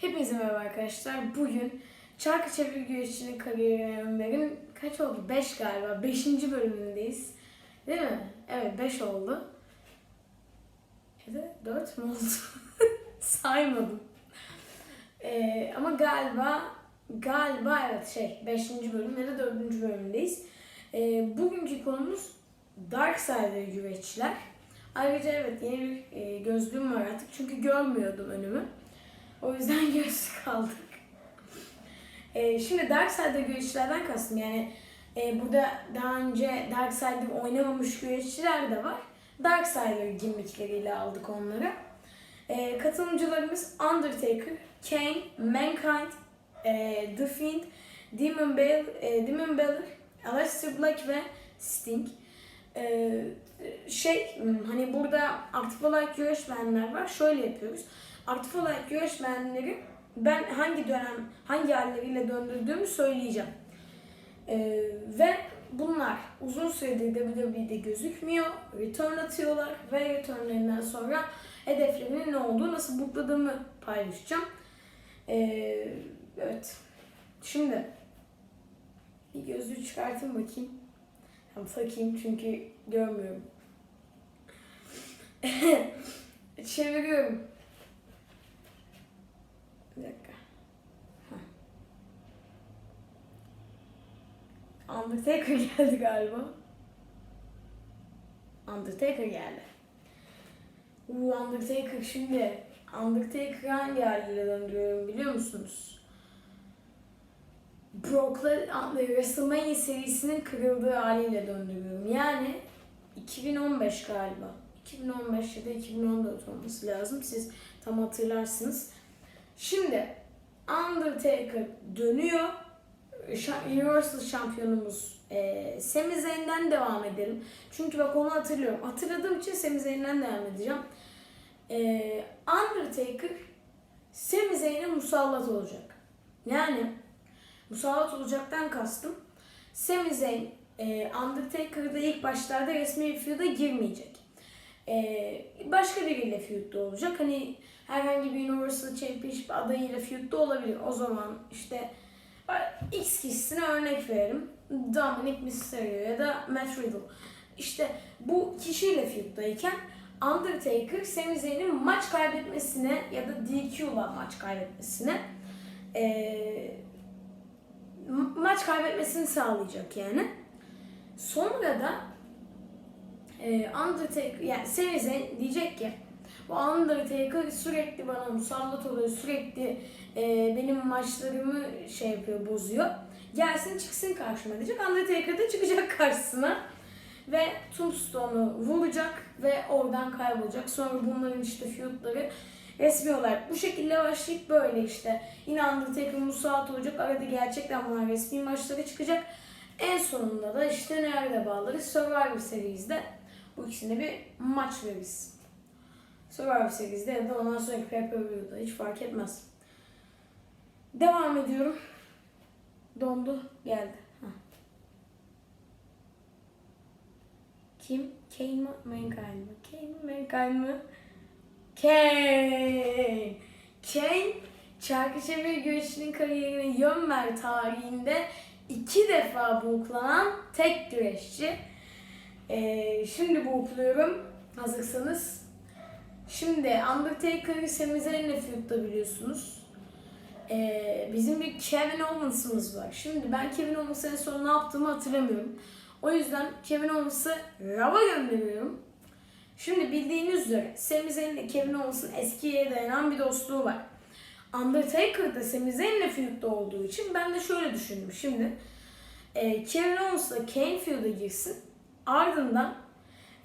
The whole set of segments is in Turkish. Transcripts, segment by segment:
Hepinize merhaba arkadaşlar. Bugün Çarkı Çevir Güreşçinin kariyerinin kaç oldu? 5 galiba. 5. bölümündeyiz. Değil mi? Evet 5 oldu. Ya da 4 mü oldu? Saymadım. Ee, ama galiba galiba evet şey 5. bölüm ya da 4. bölümdeyiz. Ee, bugünkü konumuz Dark Side güreşçiler. Ayrıca evet yeni bir e, gözlüğüm var artık çünkü görmüyordum önümü. O yüzden gözlük aldık. E, şimdi Dark Side'da güreşçilerden kastım yani e, burada daha önce Dark Side'da oynamamış güreşçiler de var. Dark Side'da gimmikleriyle aldık onları. E, katılımcılarımız Undertaker, Kane, Mankind, e, The Fiend, Demon Bell, e, Demon Balor, Aleister Black ve Sting. E, şey hani burada aktif olarak güreşmeyenler var. Şöyle yapıyoruz. Aktif olarak güreşmeyenleri ben hangi dönem hangi halleriyle döndürdüğümü söyleyeceğim. Ee, ve bunlar uzun süredir WWE'de gözükmüyor. Return atıyorlar ve returnlerinden sonra hedeflerinin ne olduğu, nasıl bukladığımı paylaşacağım. Ee, evet. Şimdi bir gözlüğü çıkartayım bakayım. Hem takayım çünkü görmüyorum. Çeviriyorum. Bir dakika. Heh. Undertaker geldi galiba. Undertaker geldi. Uuu Undertaker şimdi. Undertaker hangi haliyle döndürüyorum biliyor musunuz? Brock'la WrestleMania serisinin kırıldığı haliyle döndürüyorum. Yani 2015 galiba. 2015 ya da 2014 olması lazım. Siz tam hatırlarsınız. Şimdi Undertaker dönüyor. Universal şampiyonumuz e, Sami Zayn'den devam edelim. Çünkü bak onu hatırlıyorum. Hatırladığım için Sami Zayn'den devam edeceğim. E, Undertaker Sami Zayn'e musallat olacak. Yani musallat olacaktan kastım Sami Zayn e, Undertaker'da ilk başlarda resmi bir feud'a girmeyecek. E, başka biriyle feud'da olacak. Hani herhangi bir Universal Championship adayıyla feud'da olabilir. O zaman işte X kişisine örnek verelim. Dominic Mysterio ya da Matt Riddle. İşte bu kişiyle feud'dayken Undertaker Sami Zayn'in maç kaybetmesine ya da DQ'la maç kaybetmesine ma- maç kaybetmesini sağlayacak yani. Sonra da e, Undertaker yani Sami Zayn diyecek ki Undertaker sürekli bana musallat oluyor, sürekli e, benim maçlarımı şey yapıyor, bozuyor. Gelsin çıksın karşıma diyecek. Undertaker da çıkacak karşısına ve Tombstone'u vuracak ve oradan kaybolacak. Sonra bunların işte feudları resmi olarak bu şekilde başlayıp böyle işte yine Undertaker musallat olacak. Arada gerçekten bunlar resmi maçları çıkacak. En sonunda da işte nerede bağlarız? Survivor Series'de bu ikisine bir maç veririz. Survivor Series'de ya da ondan sonraki pay-per-view'da hiç fark etmez. Devam ediyorum. Dondu. Geldi. Kim? Kane mi? Mankind mı? Kane mi? Mankind mı? Kane! Kane, çarkı çeviri güreşinin kariyerine yön ver tarihinde iki defa buklanan tek güreşçi. Ee, şimdi bukluyorum. Hazırsanız. Şimdi Undertaker'ı Sami Zayn'le feud'da biliyorsunuz. Ee, bizim bir Kevin Owens'ımız var. Şimdi ben Kevin Owens'ın en son ne yaptığımı hatırlamıyorum. O yüzden Kevin Owens'ı Raw'a gönderiyorum. Şimdi bildiğiniz üzere Sami Zayn Kevin Owens'ın eskiye dayanan bir dostluğu var. Undertaker da Sami Zayn'le feud'da olduğu için ben de şöyle düşündüm. Şimdi e, Kevin Owens'la Kane feud'a girsin. Ardından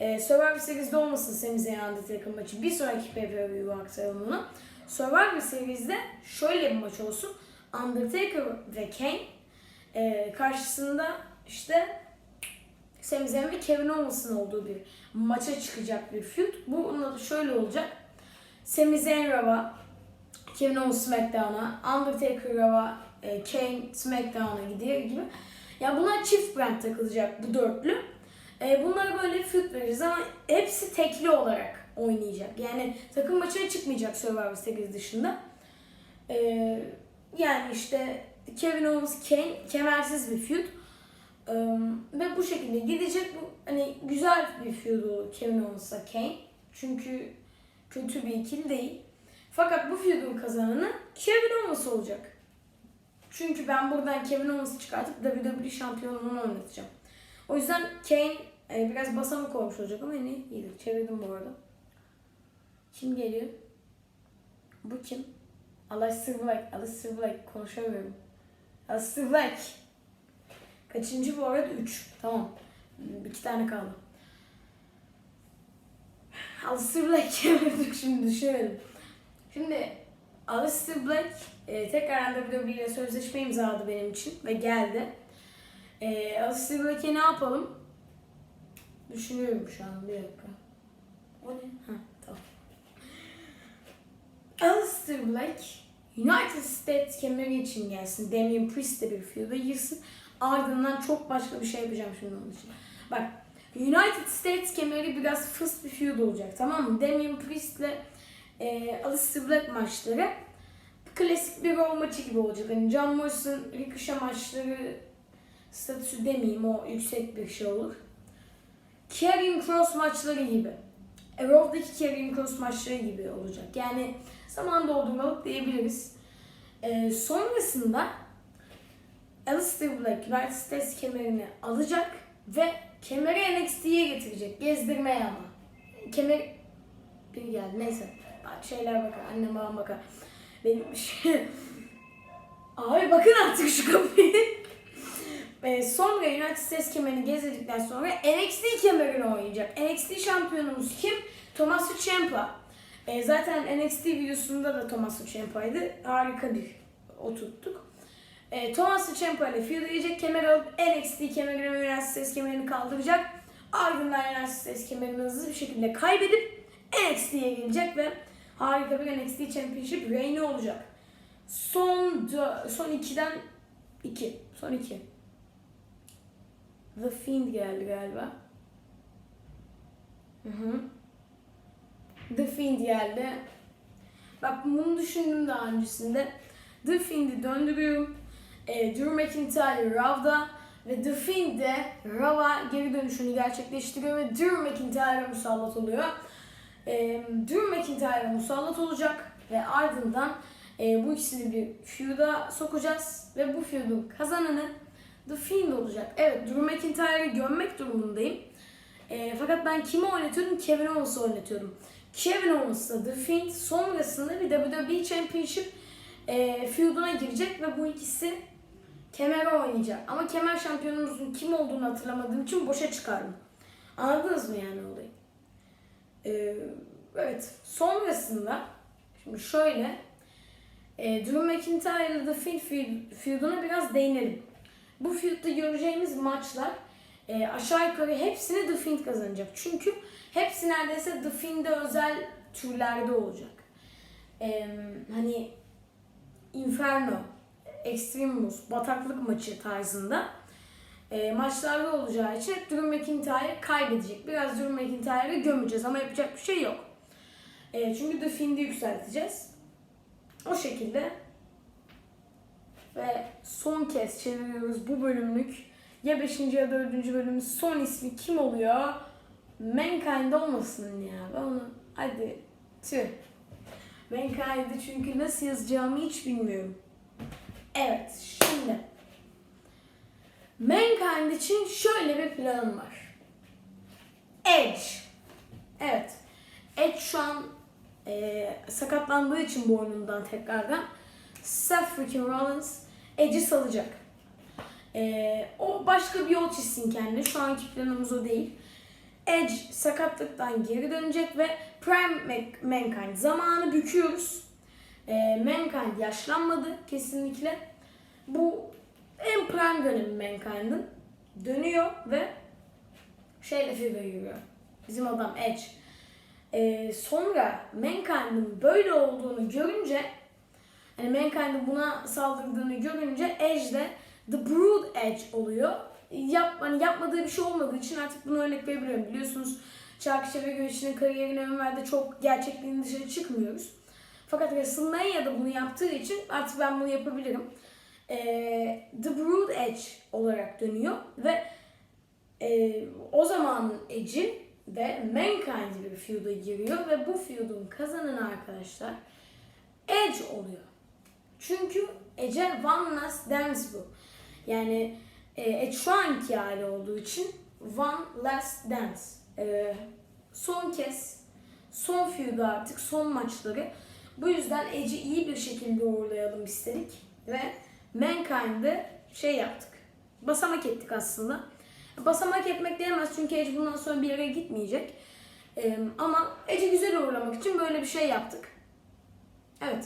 e, Survivor Series'de olmasın Sami Zayn Undertaker maçı. Bir sonraki pay-per-view'a aktaralım onu. Survivor Series'de şöyle bir maç olsun. Undertaker ve Kane e, karşısında işte Sami Zayn ve Kevin Owens'ın olduğu bir maça çıkacak bir feud. Bu da şöyle olacak. Sami Zayn Raw'a, Kevin Owens SmackDown'a, Undertaker Raw'a, e, Kane SmackDown'a gidiyor gibi. Ya bunlar çift brand takılacak bu dörtlü. E, bunlara böyle feud veririz ama hepsi tekli olarak oynayacak. Yani takım maçına çıkmayacak Survivor Series dışında. Ee, yani işte Kevin Owens Kane kemersiz bir feud. Ee, ve bu şekilde gidecek. Bu hani güzel bir feud olur Kevin Owens'la Kane. Çünkü kötü bir ikili değil. Fakat bu feud'un kazananı Kevin Owens olacak. Çünkü ben buradan Kevin Owens'ı çıkartıp WWE şampiyonluğunu oynatacağım. O yüzden Kane e, biraz basamı koymuş olacak ama yine iyidir. Çevirdim bu arada. Kim geliyor? Bu kim? Aleister Black. Aleister Black. Konuşamıyorum. Aleister Black. Kaçıncı bu arada? 3. Tamam. İki tane kaldı. Aleister Black. Dur şimdi düşünemedim. Şimdi Aleister Black e, tekrar WWE ile sözleşme imzaladı benim için ve geldi. E, Aleister Black'e ne yapalım? Düşünüyorum şu an bir dakika. O ne? Ha, tamam. Aleister Black United States kemeri için gelsin. Damien Priest de bir feud'a girsin. Ardından çok başka bir şey yapacağım şimdi onun için. Bak United States kemeri biraz fıst bir feud olacak tamam mı? Damien Priest'le e, Aleister Black maçları klasik bir Raw maçı gibi olacak. Hani John Morrison, Ricochet maçları statüsü demeyeyim o yüksek bir şey olur. Karrion Cross maçları gibi. Raw'daki Karrion Cross maçları gibi olacak. Yani zaman doldurmalık diyebiliriz. Ee, sonrasında Aleister Black United States kemerini alacak ve kemeri NXT'ye getirecek. Gezdirmeye ama. Kemer... Biri geldi neyse. Bak Şeyler bakar. Annem babam bakar. Benim şey... Abi bakın artık şu kapıyı. Ee, sonra United States kemerini gezdirdikten sonra NXT kemerini oynayacak. NXT şampiyonumuz kim? Tommaso Ciampa. Ee, zaten NXT videosunda da Tommaso Ciampa'ydı. Harika bir oturttuk. Ee, Tommaso Ciampa ile feud edecek. Kemer alıp NXT kemerini ve United States kemerini kaldıracak. Ardından United States kemerini hızlı bir şekilde kaybedip NXT'ye gelecek ve harika bir NXT Championship reigni olacak. Son son 2'den 2. Son 2. The Fiend geldi galiba. Hı hı. The Fiend geldi. Bak bunu düşündüm daha öncesinde. The Fiend'i döndürüyorum. E, Drew McIntyre Raw'da ve The Fiend de Raw'a geri dönüşünü gerçekleştiriyor ve Drew McIntyre'a musallat oluyor. E, Drew McIntyre'a musallat olacak ve ardından e, bu ikisini bir feud'a sokacağız ve bu feud'un kazananı The Fiend olacak. Evet Drew McIntyre'ı gömmek durumundayım. E, fakat ben kimi oynatıyordum? Kevin Owens'ı oynatıyordum. Kevin Owens'la The Fiend sonrasında bir WWE Championship e, feud'una girecek ve bu ikisi kemere oynayacak. Ama kemer şampiyonumuzun kim olduğunu hatırlamadığım için boşa çıkardım. Anladınız mı yani olayı? E, evet. Sonrasında şimdi şöyle e, Drew McIntyre ile The Fiend feud- feud'una biraz değinelim. Bu feud'da göreceğimiz maçlar e, aşağı yukarı hepsini The Fiend kazanacak. Çünkü hepsi neredeyse The Fiend'e özel türlerde olacak. E, hani Inferno, Extremus, bataklık maçı tarzında e, maçlarda olacağı için hep Drew McIntyre kaybedecek. Biraz Drew McIntyre'ı gömeceğiz ama yapacak bir şey yok. E, çünkü The Fiend'i yükselteceğiz. O şekilde ve son kez çeviriyoruz bu bölümlük. Ya 5. ya 4. bölümün son ismi kim oluyor? Mankind olmasın ya. Ben onu hadi tüh. Mankind'i çünkü nasıl yazacağımı hiç bilmiyorum. Evet şimdi. Mankind için şöyle bir planım var. Edge. Evet. Edge şu an e, sakatlandığı için boynundan tekrardan Seth freaking Rollins Edge'i salacak. E, o başka bir yol çizsin kendine. Şu anki planımız o değil. Edge sakatlıktan geri dönecek ve Prime Mankind zamanı büküyoruz. E, Mankind yaşlanmadı kesinlikle. Bu en prime dönemi Mankind'ın. Dönüyor ve şeyle figür yürüyor. Bizim adam Edge. Ee, sonra Mankind'ın böyle olduğunu görünce Mankind'ın buna saldırdığını görünce Edge de The Brood Edge oluyor. Yap, hani yapmadığı bir şey olmadığı için artık bunu örnek verebiliyorum. Biliyorsunuz Çarkışa ve Güreş'in kariyerine Ömer'de çok gerçekliğin dışarı çıkmıyoruz. Fakat WrestleMania'da bunu yaptığı için artık ben bunu yapabilirim. E, The Brood Edge olarak dönüyor ve e, o zaman Edge'i ve Mankind bir feud'a giriyor ve bu feud'un kazananı arkadaşlar Edge oluyor. Çünkü Edge'e One Last Dance bu. Yani e, Edge şu anki hali olduğu için One Last Dance. E, son kez, son feud'u artık, son maçları. Bu yüzden Edge'i iyi bir şekilde uğurlayalım istedik ve Mankind'ı şey yaptık. Basamak ettik aslında. Basamak etmek diyemez çünkü Edge bundan sonra bir yere gitmeyecek. E, ama Edge'i güzel uğurlamak için böyle bir şey yaptık. Evet.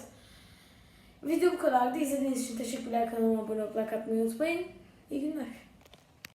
Video bu kadardı. İzlediğiniz için teşekkürler. Kanalıma abone atmayı unutmayın. İyi günler.